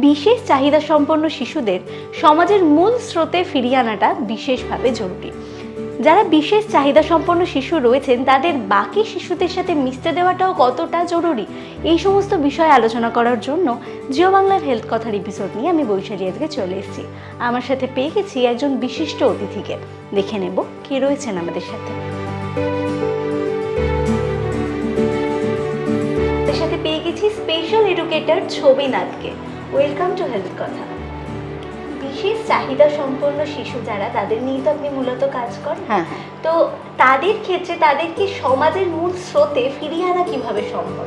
বিশেষ চাহিদা সম্পন্ন শিশুদের সমাজের মূল স্রোতে ফিরিয়ে আনাটা বিশেষভাবে জরুরি। যারা বিশেষ চাহিদা সম্পন্ন শিশু রয়েছেন, তাদের বাকি শিশুদের সাথে মিশতে দেওয়াটাও কতটা জরুরি, এই সমস্ত বিষয় আলোচনা করার জন্য জিও বাংলার হেলথ কথার এপিসোড নিয়ে আমি বৈশালী আজকে চলে এসেছি। আমার সাথে পেয়ে গেছি একজন বিশিষ্ট অতিথিকে। দেখে নেব কে রয়েছেন আমাদের সাথে। সাথে পেয়ে গেছি স্পেশাল এডুকেটর ছবিনাথকে ওয়েলকাম টু হেলথ কথা। বিশেষ চাহিদা সম্পন্ন শিশু যারা তাদের নিয়ে তো আপনি মূলত কাজ করেন। হ্যাঁ হ্যাঁ। তো তাদের ক্ষেত্রে তাদেরকে সমাজের মূল স্রোতে ফিরিয়ে আনা কীভাবে সম্ভব?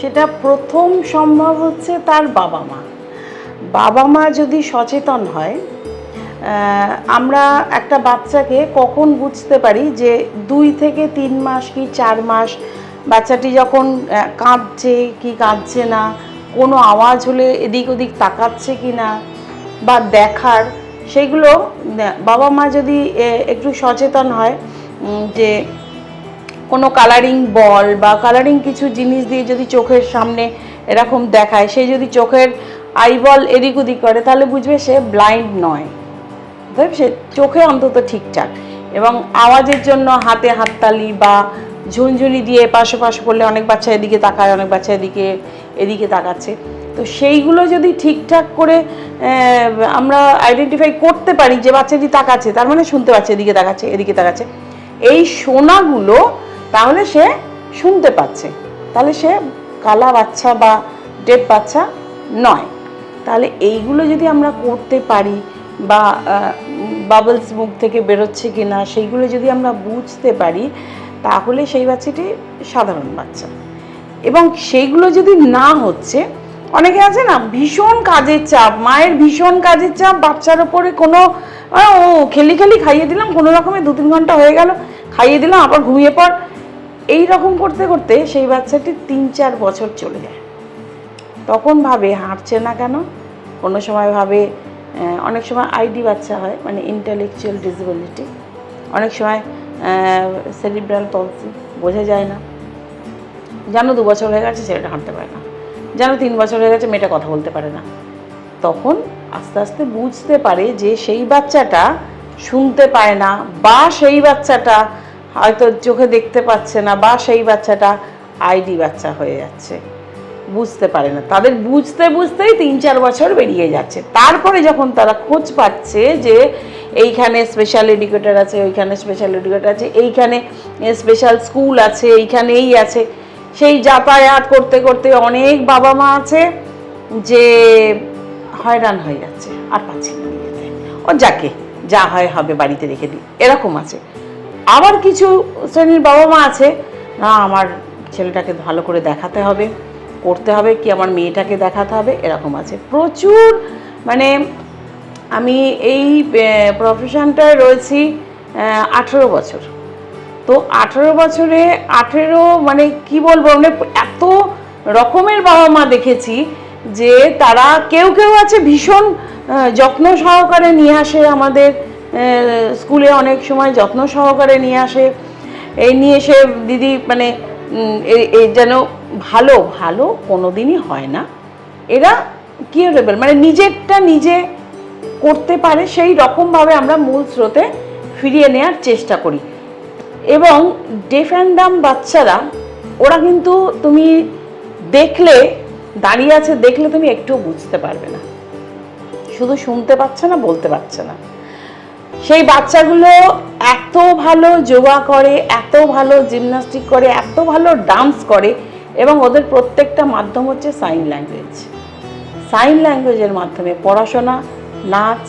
সেটা প্রথম সম্ভব হচ্ছে তার বাবা মা। বাবা মা যদি সচেতন হয় আমরা একটা বাচ্চাকে কখন বুঝতে পারি যে দুই থেকে তিন মাস কি চার মাস? বাচ্চাটি যখন কাঁদছে কি কাঁদছে না? কোনো আওয়াজ হলে এদিক ওদিক তাকাচ্ছে কি না বা দেখার, সেগুলো বাবা মা যদি একটু সচেতন হয় যে কোনো কালারিং বল বা কালারিং কিছু জিনিস দিয়ে যদি চোখের সামনে এরকম দেখায়, সে যদি চোখের আইবল এদিক ওদিক করে, তাহলে বুঝবে সে ব্লাইন্ড নয়। সে চোখে অন্তত ঠিকঠাক। এবং আওয়াজের জন্য হাতে হাততালি বা ঝুনঝুনি দিয়ে পাশে পাশে করলে অনেক বাচ্চা এদিকে তাকায়, অনেক বাচ্চা এদিকে এদিকে তাকাচ্ছে। তো সেইগুলো যদি ঠিকঠাক করে আমরা আইডেন্টিফাই করতে পারি যে বাচ্চাটি তাকাচ্ছে, তার মানে শুনতে পাচ্ছে, এদিকে তাকাচ্ছে এদিকে তাকাচ্ছে। এই শোনাগুলো তাহলে সে শুনতে পাচ্ছে। তাহলে সে কালা বাচ্চা বা ডেপ বাচ্চা নয়। তাহলে এইগুলো যদি আমরা করতে পারি বা বাবলস মুখ থেকে বেরোচ্ছে কি না সেইগুলো যদি আমরা বুঝতে পারি, তাহলে সেই বাচ্চাটি সাধারণ বাচ্চা। এবং সেইগুলো যদি না হচ্ছে, অনেকে আছে না, ভীষণ কাজের চাপ, মায়ের ভীষণ কাজের চাপ, বাচ্চার ওপরে কোনো ও খেলি খেলি খাইয়ে দিলাম, কোনো রকমে দু তিন ঘণ্টা হয়ে গেল, খাইয়ে দিলাম, আবার ঘুমিয়ে পর। এই রকম করতে করতে সেই বাচ্চাটি তিন চার বছর চলে যায়। তখন ভাবে হাঁটছে না কেন? কোনো সময় ভাবে অনেক সময় আইডি বাচ্চা হয় মানে ইন্টালেকচুয়াল ডিসেবিলিটি অনেক সময় সেরিব্রাল পলসি বোঝা যায় না। যেন দু বছর হয়ে গেছে, ছেলেটা হাঁটতে পারে না। যেন তিন বছর হয়ে গেছে, মেয়েটা কথা বলতে পারে না। তখন আস্তে আস্তে বুঝতে পারে যে সেই বাচ্চাটা শুনতে পায় না, বা সেই বাচ্চাটা হয়তো চোখে দেখতে পাচ্ছে না, বা সেই বাচ্চাটা আইডি বাচ্চা হয়ে যাচ্ছে। বুঝতে পারে না। তাদের বুঝতে বুঝতেই তিন চার বছর বেরিয়ে যাচ্ছে। তারপরে যখন তারা খোঁজ পাচ্ছে যে এইখানে স্পেশাল এডুকেটর আছে, ওইখানে স্পেশাল এডুকেটর আছে, এইখানে স্পেশাল স্কুল আছে এইখানে এই আছে সেই যাতায়াত করতে করতে অনেক বাবা মা আছে যে হয়রান হয়ে যাচ্ছে, আর পাচ্ছি না ও যাকে যা হয় হবে বাড়িতে রেখে দিই, এরকম আছে। আবার কিছু শ্রেণির বাবা মা আছে, না, আমার ছেলেটাকে ভালো করে দেখাতে হবে, করতে হবে কি আমার মেয়েটাকে দেখাতে হবে, এরকম আছে। প্রচুর মানে আমি এই প্রফেশনটায় রয়েছি আঠেরো বছর। তো আঠেরো বছরে আঠেরো মানে কি বলব মানে এত রকমের বাবা মা দেখেছি যে তারা কেউ কেউ আছে ভীষণ যত্ন সহকারে নিয়ে আসে আমাদের স্কুলে অনেক সময় যত্ন সহকারে নিয়ে আসে। এই নিয়ে এসে দিদি মানে উম, এ- এ যেন ভালো ভালো কোনোদিনই হয় না। এরা কিউরেবল মানে নিজেরটা নিজে করতে পারে সেই রকমভাবে আমরা মূল স্রোতে ফিরিয়ে নেওয়ার চেষ্টা করি। এবং ডেফ অ্যান্ড ডাম বাচ্চারা, ওরা কিন্তু তুমি দেখলে, দাঁড়িয়ে আছে দেখলে তুমি একটুও বুঝতে পারবে না। শুধু শুনতে পাচ্ছে না, বলতে পারছে না। সেই বাচ্চাগুলো এত ভালো যোগা করে, এত ভালো জিমনাস্টিক করে, এত ভালো ডান্স করে এবং ওদের প্রত্যেকটা মাধ্যম হচ্ছে সাইন ল্যাঙ্গুয়েজ সাইন ল্যাঙ্গুয়েজের মাধ্যমে পড়াশোনা, নাচ,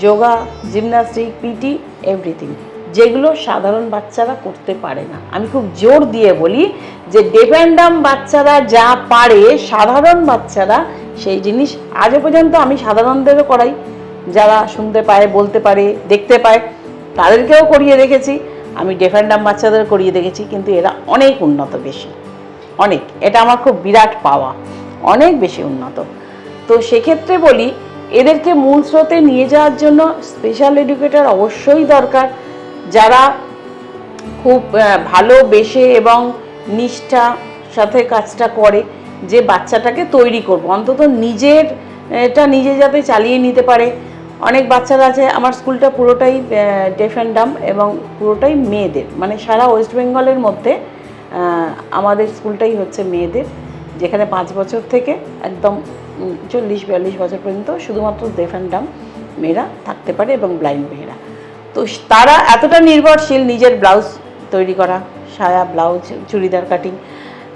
যোগা জিমনাস্টিক পিটি এভরিথিং যেগুলো সাধারণ বাচ্চারা করতে পারে না। আমি খুব জোর দিয়ে বলি যে ডেপেন্ডাম বাচ্চারা যা পারে, সাধারণ বাচ্চারা সেই জিনিস আজও পর্যন্ত আমি সাধারণদেরও করাই। যারা শুনতে পায়, বলতে পারে, দেখতে পায়, তাদেরকেও করিয়ে দেখেছি। আমি ডেফেন্ডাম বাচ্চাদের করিয়ে দেখেছি, কিন্তু এরা অনেক উন্নত বেশি। অনেক। এটা আমার খুব বিরাট পাওয়া। অনেক বেশি উন্নত। তো সেক্ষেত্রে বলি, এদেরকে মূল স্রোতে নিয়ে যাওয়ার জন্য স্পেশাল এডুকেটর অবশ্যই দরকার। যারা খুব ভালোবেসে এবং নিষ্ঠা সাথে কাজটা করে যে বাচ্চাটাকে তৈরি করব। অন্তত নিজের, এটা নিজে যাতে চালিয়ে নিতে পারে। অনেক বাচ্চারা আছে, আমার স্কুলটা পুরোটাই ডেফ এবং পুরোটাই মেয়েদের। মানে সারা ওয়েস্ট বেঙ্গলের মধ্যে আমাদের স্কুলটাই হচ্ছে মেয়েদের। যেখানে পাঁচ বছর থেকে একদম চল্লিশ, বিয়াল্লিশ বছর পর্যন্ত শুধুমাত্র ডেফ মেয়েরা থাকতে পারে এবং ব্লাইন্ড মেয়েরা। তো তারা এতটা নির্ভরশীল নিজের ব্লাউজ তৈরি করা সায়া ব্লাউজ চুড়িদার কাটিং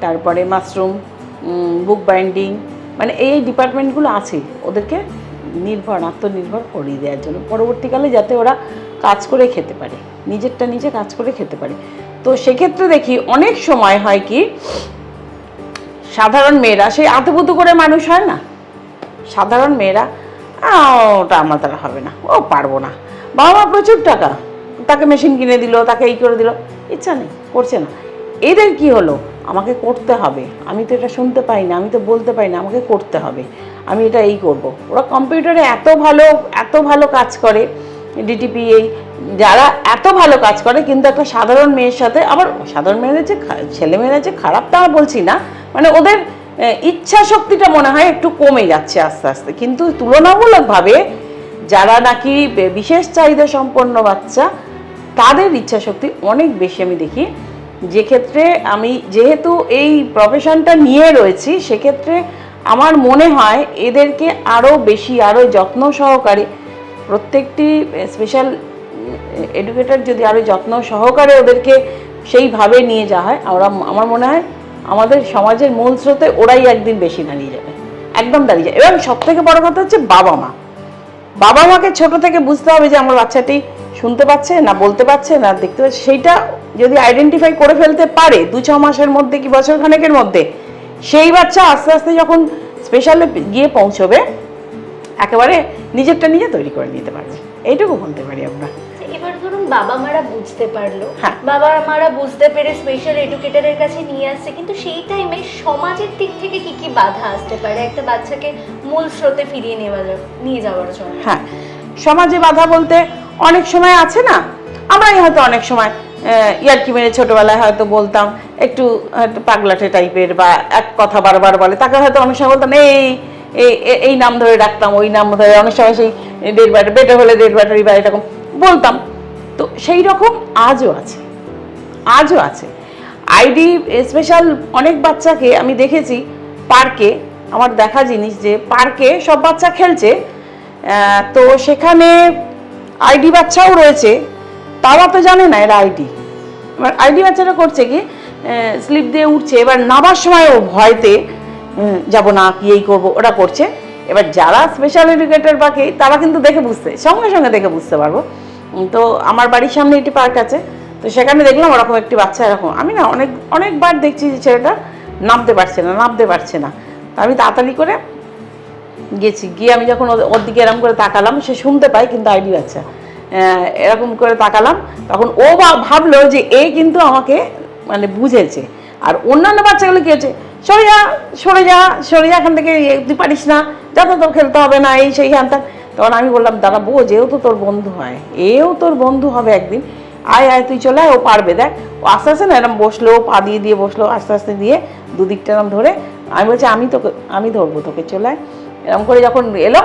তারপরে মাশরুম বুক বাইন্ডিং মানে এই ডিপার্টমেন্টগুলো আছে ওদেরকে নির্ভর আত্মনির্ভর করিয়ে দেওয়ার জন্য। পরবর্তীকালে যাতে ওরা কাজ করে খেতে পারে নিজেরটা নিজে কাজ করে খেতে পারে। তো সেক্ষেত্রে দেখি অনেক সময় হয় কি সাধারণ মেয়েরা সেই আতুপুতু করে মানুষ হয় না? সাধারণ মেয়েরা "আহ, ওটা আমার দ্বারা হবে না। ও পারব না। বাবা মা প্রচুর টাকা। তাকে মেশিন কিনে দিল, তাকে এই করে দিল। ইচ্ছা নেই, করছে না। এদের কি হলো? আমাকে করতে হবে। আমি তো এটা শুনতে পাই না, আমি তো বলতে পারি না, আমাকে করতে হবে। আমি এটা এই করব। ওরা কম্পিউটারে এত ভালো এত ভালো কাজ করে ডিটিপি এই যারা এত ভালো কাজ করে, কিন্তু একটা সাধারণ মেয়ের সাথে আবার, সাধারণ মেয়েরা যে ছেলে ছেলেমেয়েরা যে খারাপ, তা বলছি না। মানে ওদের ইচ্ছা শক্তিটা মনে হয় একটু কমে যাচ্ছে আস্তে আস্তে। কিন্তু তুলনামূলকভাবে যারা নাকি বিশেষ চাহিদা সম্পন্ন বাচ্চা, তাদের ইচ্ছা শক্তি অনেক বেশি আমি দেখি। যে ক্ষেত্রে আমি যেহেতু এই প্রফেশনটা নিয়ে রয়েছি, সেক্ষেত্রে আমার মনে হয় এদেরকে আরও বেশি আরও যত্ন সহকারে প্রত্যেকটি স্পেশাল এডুকেটর যদি আরও যত্ন সহকারে ওদেরকে সেইভাবে নিয়ে যাওয়া হয় আমরা আমার মনে হয় আমাদের সমাজের মূল স্রোতে ওরাই একদিন বেশি দাঁড়িয়ে যাবে। একদম দাঁড়িয়ে যাবে। এবং সব থেকে বড় কথা হচ্ছে বাবা মা। বাবা মাকে ছোট থেকে বুঝতে হবে যে আমার বাচ্চাটি শুনতে পাচ্ছে না বলতে পারছে না দেখতে পাচ্ছে সেইটা যদি আইডেন্টিফাই করে ফেলতে পারে দু ছ মাসের মধ্যে কি বছর খানেকের মধ্যে, সেই বাচ্চা আস্তে আস্তে যখন স্পেশালে গিয়ে পৌঁছবে, একেবারে নিজেরটা নিজে তৈরি করে নিতে পারবে। এইটুকু বলতে পারি আমরা। বাবা মারা বুঝতে পারল। হ্যাঁ। বাবা মারা বুঝতে পেরে স্পেশাল এডুকেটরের কাছে নিয়ে আসছে। কিন্তু সেই টাইমে সমাজের দিক থেকে কি কি বাধা আসতে পারে? একটা বাচ্চাকে মূল স্রোতে ফিরিয়ে নেওয়া নিয়ে যাওয়ার জন্য। হ্যাঁ। সমাজে বাধা বলতে অনেক সময় আছে না? আমরাই হয়তো অনেক সময় ইয়ার্কি মেরে ছোটবেলায় হয়তো বলতাম একটু হয়তো পাগলাটে টাইপের বা এক কথা বারবার বলে। তাকে হয়তো অনেক সময় বলতাম এই এই- নাম ধরে ডাকতাম ওই নাম ধরে। অনেক সময় সেই ডেড ব্যাটারি বেটে হলে ডেড ব্যাটারি বা এরকম বলতাম। সেই রকম আজও আছে। আজও আছে। আইডি স্পেশাল অনেক বাচ্চাকে আমি দেখেছি পার্কে আমার দেখা জিনিস যে পার্কে সব বাচ্চা খেলছে তো সেখানে আইডি বাচ্চাও রয়েছে, তারা তো জানে না এরা আইডি এবার আইডি বাচ্চারা করছে কি স্লিপ দিয়ে উঠছে, এবার নামার সময় ও ভয়তে যাব না, কি এই করব ওটা করছে। এবার যারা স্পেশাল এডুকেটর বাকি, তারা কিন্তু দেখে বুঝতে, সঙ্গে সঙ্গে দেখে বুঝতে পারব। তো আমার বাড়ির সামনে একটি পার্ক আছে, তো সেখানে দেখলাম ওরকম একটি বাচ্চা এরকম। আমি না অনেক, অনেকবার দেখছি যে ছেলেটা নামতে পারছে না, নামতে পারছে না। তো আমি তাড়াতাড়ি করে গেছি, গিয়ে আমি যখন ওর দিকে এরকম করে তাকালাম, সে শুনতে পায় কিন্তু আইডি বাচ্চা। এরকম করে তাকালাম, তখন ও বা- ভাবলো যে এ কিন্তু আমাকে মানে বুঝেছে। আর অন্যান্য বাচ্চাগুলো কী হচ্ছে? সরে যা সরে যা সরে যা, এখান থেকে তুই পারিস না যা তো খেলতে হবে না, এই সেই, হ্যান। তখন আমি বললাম, দাদা বোঝ এও তো তোর বন্ধু হয়, এও তোর বন্ধু হবে একদিন। আয় আয়, তুই চলে আয়, ও পারবে। দেখ, ও আস্তে আস্তে না এরকম বসল, পা দিয়ে দিয়ে বসল, আস্তে আস্তে দিয়ে দুদিকটা এরকম ধরে আমি বলছি, আমি তোকে, আমি ধরবো তোকে, চলে আয়। এরকম করে যখন এলো,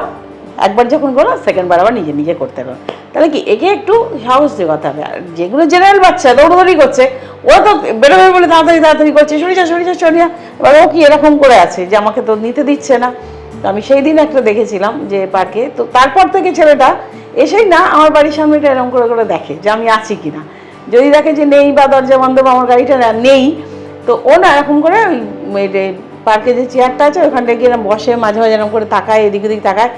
একবার যখন গেলো সেকেন্ডবার আবার নিজে নিজে করতে হবে। তাহলে কি, একে একটু সাহস দেওয়াতে হবে। আর যেগুলো জেনারেল বাচ্চা, দৌড়দৌড়ি করছে, ওরা তো বেরোবে বলে তাড়াতাড়ি তাড়াতাড়ি করছে সরিষা সরিষা সরিয়া এবার ও কি এরকম করে আছে যে আমাকে তো নিতে দিচ্ছে না। তো আমি সেই দিন একটা দেখেছিলাম যে পার্কে। তো তারপর থেকে ছেলেটা এসেই না আমার বাড়ির সামনেটা এরকম করে করে দেখে যে আমি আছি কি না যদি দেখে যে নেই বা দরজা বন্ধ বা আমার গাড়িটা নেই, তো ও না এরকম করে ওই পার্কে যে চেয়ারটা আছে ওখানটা গিয়ে বসে মাঝে মাঝে এরকম করে তাকায়, এদিক ওদিক তাকায়।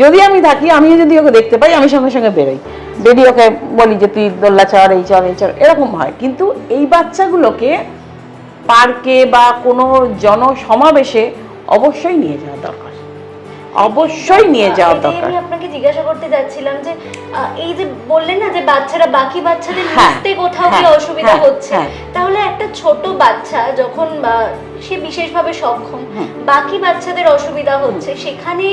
যদি আমি থাকি, আমিও যদি ওকে দেখতে পাই, আমি সঙ্গে সঙ্গে বেরোই। বেরিয়ে ওকে বলি যে তুই দোল্লা চড়, এই চড় এই চড়, এরকম হয়। কিন্তু এই বাচ্চাগুলোকে পার্কে বা কোনো জনসমাবেশে অবশ্যই নিয়ে যাওয়া দরকার। অবশ্যই নিয়ে যাওয়া দরকার আমি আপনাকে জিজ্ঞাসা করতে যাচ্ছিলাম যে এই যে বললেন না যে বাচ্চারা বাকি বাচ্চাদের হ্যাঁ, মিশতে কোথাও কি হ্যাঁ, অসুবিধা হ্যাঁ, হচ্ছে। হ্যাঁ। তাহলে একটা ছোট বাচ্চা যখন সে বিশেষভাবে সক্ষম বাকি বাচ্চাদের অসুবিধা হচ্ছে সেখানে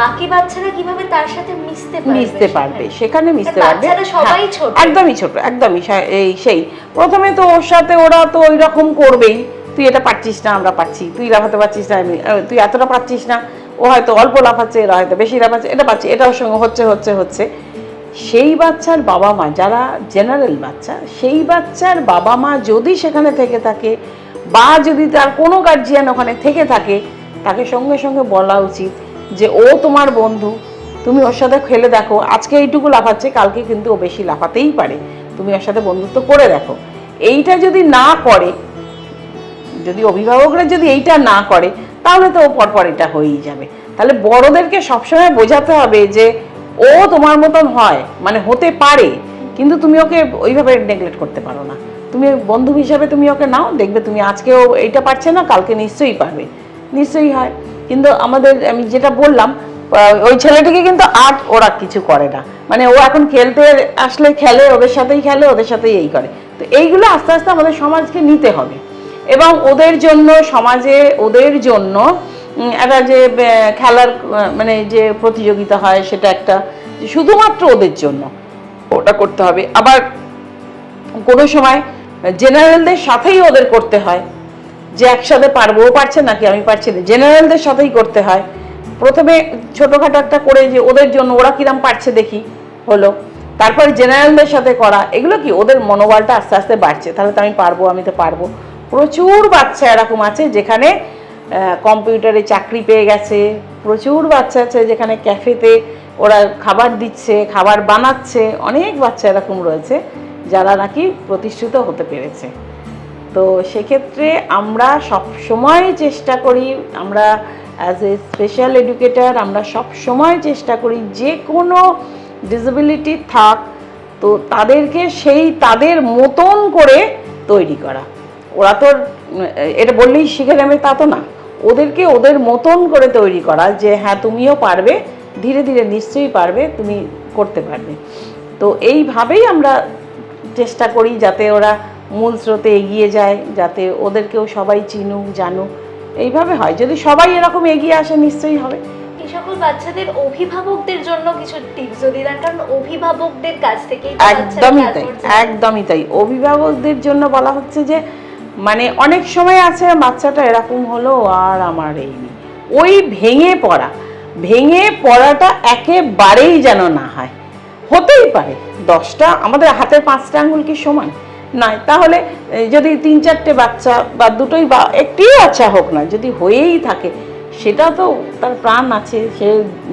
বাকি বাচ্চারা কীভাবে তার সাথে মিশতে পারবে মিশতে পারবে সেখানে? মিশতে পারবে। বাচ্চারা সবাই হ্যাঁ, ছোট। একদমই ছোট একদমই এই সেই। প্রথমে তো ওর সাথে ওরা তো ওই রকম করবেই। তুই এটা পারছিস না আমরা পাচ্ছি তুই লাফাতে পারছিস না তুই এতটা পারছিস না। ও হয়তো অল্প লাফাচ্ছে, এরা হয়তো বেশি লাফাচ্ছে, এটা পাচ্ছে। এটাও সঙ্গে হচ্ছে হচ্ছে হচ্ছে। সেই বাচ্চার বাবা মা, যারা জেনারেল বাচ্চা, সেই বাচ্চার বাবা মা যদি সেখানে থেকে থাকে বা যদি তার কোনো গার্জিয়ান ওখানে থেকে থাকে, তাকে সঙ্গে সঙ্গে বলা উচিত যে, ও তোমার বন্ধু, তুমি ওর সাথে খেলে দেখো। আজকে এইটুকু লাফাচ্ছে, কালকে কিন্তু ও বেশি লাফাতেই পারে। তুমি ওর সাথে বন্ধুত্ব করে দেখো। এইটা যদি না করে, যদি অভিভাবকরা যদি এইটা না করে তাহলে তো ও পরপর এটা হয়েই যাবে। তাহলে বড়দেরকে সবসময় বোঝাতে হবে যে ও তোমার মতন হয় মানে হতে পারে, কিন্তু তুমি ওকে ওইভাবে নেগলেক্ট করতে পারো না। তুমি বন্ধু হিসাবে তুমি ওকে নাও, দেখবে তুমি আজকেও এইটা পারছে না, কালকে নিশ্চয়ই পারবে। নিশ্চয়ই হয়। কিন্তু আমাদের, আমি যেটা বললাম ওই ছেলেটিকে কিন্তু আর্ট ওরা কিছু করে না। মানে ও এখন খেলতে আসলে খেলে, ওদের সাথেই খেলে, ওদের সাথেই এই করে। তো এইগুলো আস্তে আস্তে আমাদের সমাজকে নিতে হবে। এবং ওদের জন্য, সমাজে ওদের জন্য একটা যে খেলার মানে যে প্রতিযোগিতা হয় সেটা একটা, শুধুমাত্র ওদের জন্য। ওটা করতে হবে। আবার কোনো সময় জেনারেলদের সাথেই ওদের করতে হয়। যে একসাথে পারব, ও পারছে নাকি আমি পারছি না। জেনারেলদের সাথেই করতে হয়। প্রথমে ছোটোখাটো একটা করে যে ওদের জন্য ওরা কিরাম পারছে দেখি হলো। তারপরে জেনারেলদের সাথে করা। এগুলো কি? ওদের মনোবলটা আস্তে আস্তে বাড়ছে। তাহলে তো আমি পারব, আমি তো পারব। প্রচুর বাচ্চা এরকম আছে যেখানে কম্পিউটারে চাকরি পেয়ে গেছে। প্রচুর বাচ্চা আছে যেখানে ক্যাফেতে ওরা খাবার দিচ্ছে, খাবার বানাচ্ছে। অনেক বাচ্চা এরকম রয়েছে যারা নাকি প্রতিষ্ঠিত হতে পেরেছে। তো সেক্ষেত্রে আমরা সব সময় চেষ্টা করি, আমরা অ্যাজ এ স্পেশাল এডুকেটর আমরা সব সময় চেষ্টা করি যে কোনো ডিসেবিলিটি থাক, তো তাদেরকে সেই তাদের মতন করে তৈরি করা। ওরা তো এটা বললেই শিখে নেবে তা তো না। ওদেরকে ওদের মতন করে তৈরি করা যে হ্যাঁ তুমিও পারবে ধীরে ধীরে নিশ্চয়ই পারবে তুমি করতে পারবে। তো এইভাবেই আমরা চেষ্টা করি যাতে ওরা মূল স্রোতে এগিয়ে যায় যাতে ওদেরকেও সবাই চিনুক জানুক। এইভাবে হয়। যদি সবাই এরকম এগিয়ে আসে নিশ্চয়ই হবে। এই সকল বাচ্চাদের অভিভাবকদের জন্য কিছু টিপস যদি দেন কারণ অভিভাবকদের কাছ বাচ্চারা একদমই তাই একদমই তাই। অভিভাবকদের জন্য বলা হচ্ছে যে মানে অনেক সময় আছে বাচ্চাটা এরকম হলো আর আমার এই নেই। ওই ভেঙে পড়া, ভেঙে পড়াটা একেবারেই যেন না হয়। হতেই পারে, দশটা, আমাদের হাতের পাঁচটা আঙ্গুল কি সমান? নয় তাহলে যদি তিন চারটে বাচ্চা বা দুটোই বা একটি বাচ্চা হোক না, যদি হয়েই থাকে, সেটা তো তার প্রাণ আছে, সে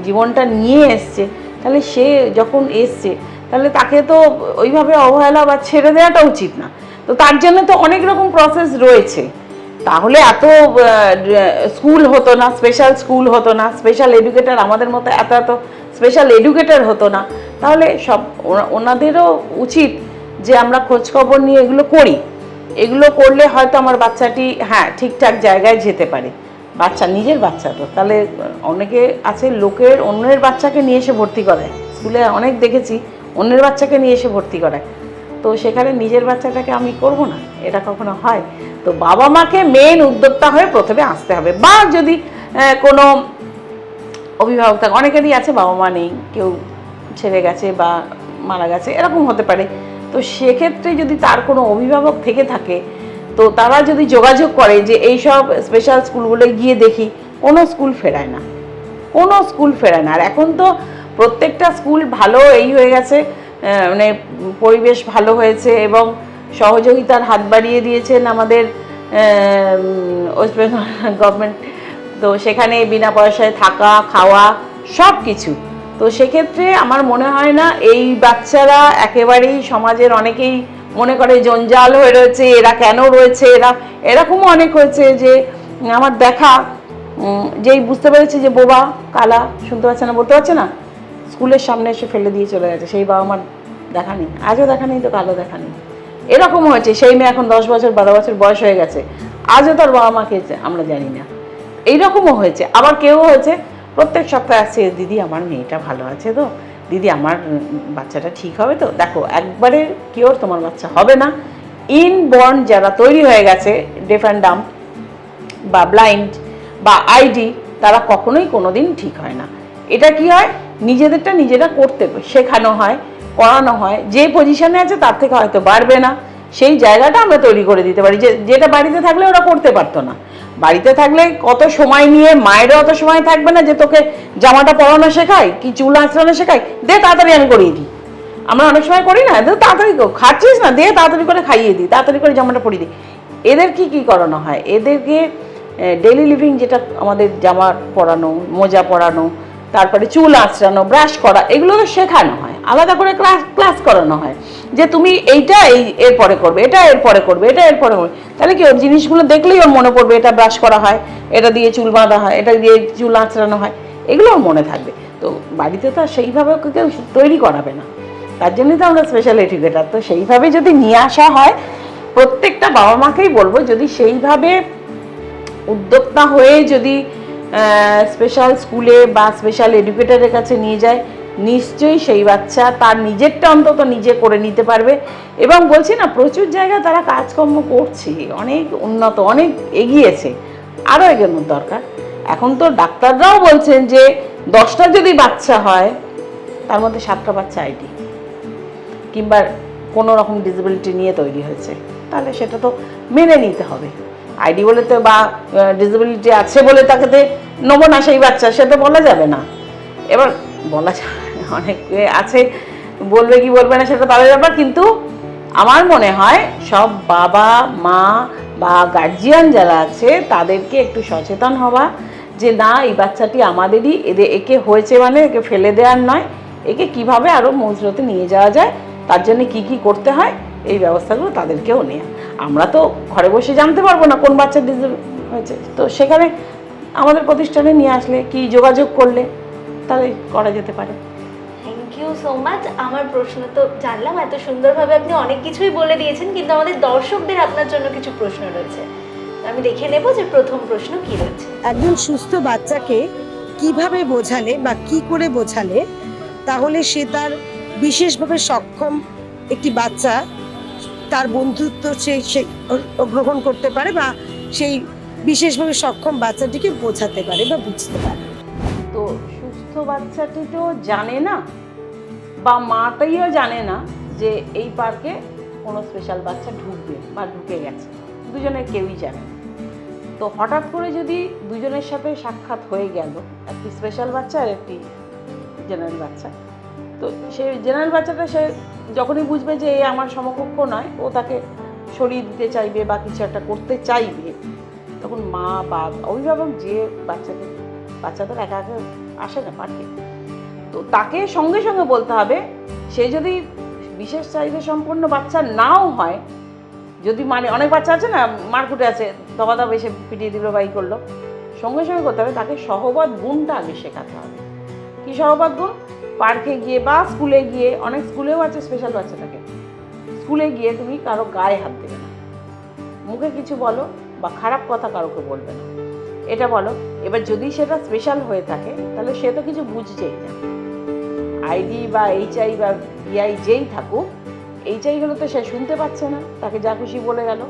জীবনটা নিয়ে এসছে, তাহলে সে যখন এসছে, তাহলে তাকে তো ওইভাবে অবহেলা বা ছেড়ে দেওয়াটা উচিত না। তো তার জন্য তো অনেক রকম প্রসেস রয়েছে। তাহলে এত স্কুল হতো না স্পেশাল স্কুল হতো না স্পেশাল এডুকেটর আমাদের মতো এত এত স্পেশাল এডুকেটর হতো না। তাহলে সব ওনাদেরও উচিত যে আমরা খোঁজ খবর নিয়ে এগুলো করি। এগুলো করলে হয়তো আমার বাচ্চাটি হ্যাঁ ঠিকঠাক জায়গায় যেতে পারে। বাচ্চা, নিজের বাচ্চা তো। তাহলে অনেকে আছে, লোকের অন্যের বাচ্চাকে নিয়ে এসে ভর্তি করায়। স্কুলে অনেক দেখেছি, অন্যের বাচ্চাকে নিয়ে এসে ভর্তি করায়। তো সেখানে নিজের বাচ্চাটাকে আমি করব না, এটা কখনো হয়। তো বাবা মাকে মেন উদ্যোক্তা হয়ে প্রথমে আসতে হবে। বা যদি কোনো অভিভাবক থাকে, অনেকেরই আছে বাবা মা নেই, কেউ ছেড়ে গেছে বা মারা গেছে, এরকম হতে পারে। তো সেক্ষেত্রে যদি তার কোনো অভিভাবক থেকে থাকে, তো তারা যদি যোগাযোগ করে যে এইসব স্পেশাল স্কুলগুলো গিয়ে দেখি, কোনো স্কুল ফেরায় না। কোনো স্কুল ফেরায় না। আর এখন তো প্রত্যেকটা স্কুল ভালো এই হয়ে গেছে। মানে পরিবেশ ভালো হয়েছে এবং সহযোগিতার হাত বাড়িয়ে দিয়েছেন আমাদের ওয়েস্ট বেঙ্গল গভর্নমেন্ট তো সেখানে বিনা পয়সায় থাকা, খাওয়া সব কিছু তো সেক্ষেত্রে আমার মনে হয় না এই বাচ্চারা একেবারেই সমাজের অনেকেই মনে করে জঞ্জাল হয়ে রয়েছে, এরা কেন রয়েছে, এরা, এরকমও অনেক হয়েছে যে, আমার দেখা যেই বুঝতে পেরেছে যে বোবা, কালা, শুনতে পাচ্ছে না, বলতে পারছে না, স্কুলের সামনে এসে ফেলে দিয়ে চলে গেছে। সেই বাবা মার দেখা নেই, আজও দেখা নেই তো কালো দেখা নেই। এরকম হয়েছে, সেই মেয়ে এখন দশ বছর, বারো বছর বয়স হয়ে গেছে, আজও তার বাবা মাকে আমরা জানি না। এইরকমও হয়েছে, আবার কেউ হয়েছে, প্রত্যেক সপ্তাহে আসছে, দিদি, আমার মেয়েটা ভালো আছে তো, দিদি, আমার বাচ্চাটা ঠিক হবে তো? দেখো, একবারে কিওর তোমার বাচ্চা হবে না। ইনবর্ন যারা তৈরি হয়ে গেছে ডেফ অ্যান্ড ডাম বা ব্লাইন্ড বা আইডি তারা কখনোই কোনোদিন ঠিক হয় না। এটা কি হয়? নিজেদেরটা নিজেরা করতে শেখানো হয়। করানো হয়, যে পজিশনে আছে তার থেকে হয়তো বাড়বে না। সেই জায়গাটা আমরা তৈরি করে দিতে পারি। যে, যেটা বাড়িতে থাকলে ওরা করতে পারতো না। বাড়িতে থাকলে কত সময় নিয়ে মায়েরও অত সময় থাকবে না যে, তোকে জামাটা পরানো শেখাই, কি চুল আঁচড়ানো শেখাই, দে তাড়াতাড়ি আমি করিয়ে দিই। আমরা অনেক সময় করি না, দে তাড়াতাড়ি। খাচ্ছিস না দিয়ে তাড়াতাড়ি করে খাইয়ে দিই, তাড়াতাড়ি করে জামাটা পরিয়ে দিই। এদের কি কি করানো হয়? এদেরকে ডেলি লিভিং যেটা আমাদের জামা পরানো, মোজা পরানো তারপরে চুল আঁচড়ানো ব্রাশ করা, এগুলো তো শেখানো হয়। আলাদা করে ক্লাস ক্লাস করানো হয়। যে তুমি এইটা এই, এরপরে করবে, এটা এরপরে করবে, এটা এরপরে করবে। তাহলে কি ওর জিনিসগুলো দেখলেই ওর মনে পড়বে এটা ব্রাশ করা হয়, এটা দিয়ে চুল বাঁধা হয়, এটা দিয়ে চুল আঁচড়ানো হয়, এগুলো ওর মনে থাকবে। তো বাড়িতে তো সেইভাবে কেউ তৈরি করাবে না। তার জন্যই তো আমরা স্পেশাল এডুকেটার তো সেইভাবে যদি নিয়ে আসা হয়, প্রত্যেকটা বাবা মাকেই বলব, যদি সেইভাবে উদ্যোক্তা হয়ে যদি স্পেশাল স্কুলে বা স্পেশাল এডুকেটরের কাছে নিয়ে যায়, নিশ্চয়ই সেই বাচ্চা তার নিজেরটা অন্তত নিজে করে নিতে পারবে। এবং বলছি না, প্রচুর জায়গায় তারা কাজকর্ম করছে, অনেক উন্নত, অনেক এগিয়েছে, আরও এগোনোর দরকার। এখন তো ডাক্তাররাও বলছেন যে, দশটা যদি বাচ্চা হয়, তার মধ্যে সাতটা বাচ্চা আইডি কিংবা কোনো রকম ডিসেবিলিটি নিয়ে তৈরি হয়েছে। তাহলে সেটা তো মেনে নিতে হবে। আইডি বলে তো বা ডিসেবিলিটি আছে বলে তাকে নেব না সেই বাচ্চা, সে তো বলা যাবে না। এবার বলা অনেক আছে, বলবে কি বলবে না সেটা তাদের ব্যাপার, কিন্তু আমার মনে হয় সব বাবা, মা বা গার্জিয়ান যারা আছে, তাদেরকে একটু সচেতন হওয়া যে না, এই বাচ্চাটি আমাদেরই এদের একে হয়েছে মানে একে ফেলে দেওয়ার নয়, একে কীভাবে আরও মজরতে নিয়ে যাওয়া যায়, তার জন্য কি কি করতে হয়, এই ব্যবস্থাগুলো তাদেরকেও নেওয়া আমরা তো ঘরে বসে জানতে পারব না কোন বাচ্চা ডিজিজ হয়েছে। তো সেখানে আমাদের প্রতিষ্ঠানে নিয়ে আসলে কি যোগাযোগ করলে তাহলে করা যেতে পারে। থ্যাংক ইউ সো মাচ আমার প্রশ্ন তো জানলাম এত সুন্দরভাবে আপনি অনেক কিছুই বলে দিয়েছেন কিন্তু আমাদের দর্শকদের আপনার জন্য কিছু প্রশ্ন রয়েছে। আমি দেখে নেব যে প্রথম প্রশ্ন কি রয়েছে। একজন সুস্থ বাচ্চাকে কীভাবে বোঝালে বা কি করে বোঝালে তাহলে সে তার বিশেষভাবে সক্ষম একটি বাচ্চা তার বন্ধুত্ব সে সে গ্রহণ করতে পারে বা সেই বিশেষভাবে সক্ষম বাচ্চাটিকে বোঝাতে পারে বা বুঝতে পারে। তো সুস্থ বাচ্চাটি তো জানে না, বা মাটাইও জানে না যে এই পার্কে কোনো স্পেশাল বাচ্চা ঢুকবে বা ঢুকে গেছে। দুজনে কেউই জানে না। তো হঠাৎ করে যদি দুজনের সাথে সাক্ষাৎ হয়ে গেল, একটি স্পেশাল বাচ্চা আর একটি জেনারেল বাচ্চা, তো সে জেনারেল বাচ্চাটা সে যখনই বুঝবে যে এ আমার সমকক্ষ নয়, ও তাকে সরিয়ে দিতে চাইবে বা কিছু একটা করতে চাইবে তখন মা বা অভিভাবক যে বাচ্চাকে বাচ্চাদের একা একা আসে না পার্কে, তো তাকে সঙ্গে সঙ্গে বলতে হবে, সে যদি বিশেষ চাহিদা সম্পন্ন বাচ্চা নাও হয়, যদি মানে অনেক বাচ্চা আছে না, মারকুটে আছে দবাদব এসে পিটিয়ে দিল বাই করল, সঙ্গে সঙ্গে করতে হবে, তাকে সহবত গুণটা আগে শেখাতে হবে। কি সহবত গুণ? পার্কে গিয়ে বা স্কুলে গিয়ে, অনেক স্কুলেও আছে স্পেশাল বাচ্চা থাকে স্কুলে গিয়ে তুমি কারও গায়ে হাত দেবে না। মুখে কিছু বলো বা খারাপ কথা কারোকে বলবে না। এটা বলো, এবার যদি সেটা স্পেশাল হয়ে থাকে, তাহলে সে তো কিছু বুঝছেই না। আইডি বা এইচআই বা ভিআই যেই থাকুক এইচআই হলে তো সে শুনতে পাচ্ছে না, তাকে যা খুশি বলে গেল।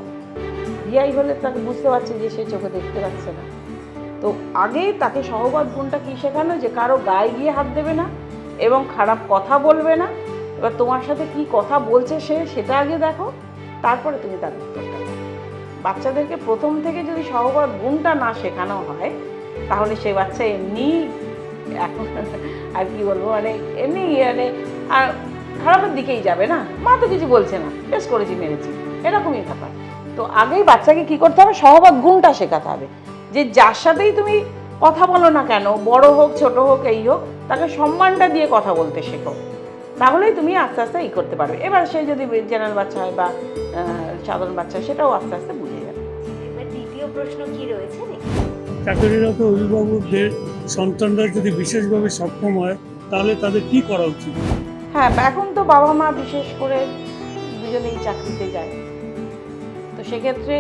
ভিআই হলে তাকে বুঝতে পারছে যে সে চোখে দেখতে পাচ্ছে না। তো আগে তাকে সহবাদ গুণটা কী শেখানো যে কারও গায়ে গিয়ে হাত দেবে না এবং খারাপ কথা বলবে না। এবার তোমার সাথে কি কথা বলছে সে, সেটা আগে দেখো, তারপরে তুমি তার উত্তরটা। বাচ্চাদেরকে প্রথম থেকে যদি সহবাদ গুণটা না শেখানো হয়, তাহলে সেই বাচ্চা এমনি এখন আর কি বলব মানে এমনি মানে আর খারাপের দিকেই যাবে না। মা তো কিছু বলছে না, বেশ করেছি, মেরেছি, এরকমই ব্যাপার। তো আগেই বাচ্চাকে কি করতে হবে? সহবাদ গুণটা শেখাতে হবে। যে যার সাথেই তুমি কথা বলো না কেন, বড় হোক, ছোট হোক, এই হোক, তাকে সম্মানটা দিয়ে কথা বলতে শেখো। তাহলেই তুমি আস্তে আস্তে ই করতে পারবে। এবার সে যদি জেনারেল বাচ্চা হয় বা সাধারণ বাচ্চা সেটাও আস্তে আস্তে প্রশ্ন কি রয়েছে চাকরিরত অভিভাবকদের সন্তানরা যদি বিশেষভাবে সক্ষম হয় তাহলে তাদের কি করা উচিত? হ্যাঁ এখন তো বাবা মা বিশেষ করে দুজনেই চাকরিতে যায়। তো সেক্ষেত্রে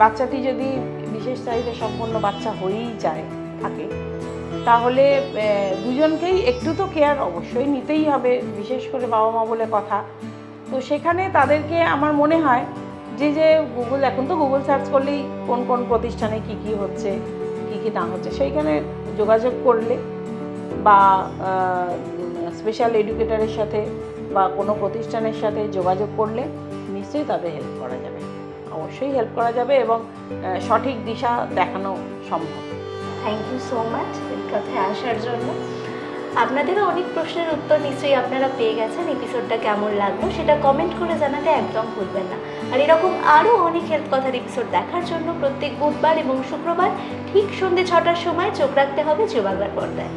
বাচ্চাটি যদি বিশেষ চাহিদা সম্পন্ন বাচ্চা হয়েই যায় থাকে তাহলে দুজনকেই একটু তো কেয়ার অবশ্যই নিতেই হবে বিশেষ করে বাবা মা বলে কথা। তো সেখানে তাদেরকে আমার মনে হয় যে যে গুগল এখন তো গুগল সার্চ করলেই কোন কোন প্রতিষ্ঠানে কি কি হচ্ছে, কি কি না হচ্ছে, সেইখানে যোগাযোগ করলে বা স্পেশাল এডুকেটরের সাথে বা কোনো প্রতিষ্ঠানের সাথে যোগাযোগ করলে নিশ্চয়ই তাদের হেল্প করা যাবে। অবশ্যই হেল্প করা যাবে এবং সঠিক দিশা দেখানো সম্ভব। থ্যাংক ইউ সো মাচ এই কথায় আসার জন্য। আপনাদেরও অনেক প্রশ্নের উত্তর নিশ্চয়ই আপনারা পেয়ে গেছেন এপিসোডটা কেমন লাগল সেটা কমেন্ট করে জানাতে একদম ভুলবেন না। আর এরকম আরও অনেক হেলথ কথার এপিসোড দেখার জন্য প্রত্যেক বুধবার এবং শুক্রবার ঠিক সন্ধ্যে ছটার সময় চোখ রাখতে হবে যুবাংলার পর্দায়।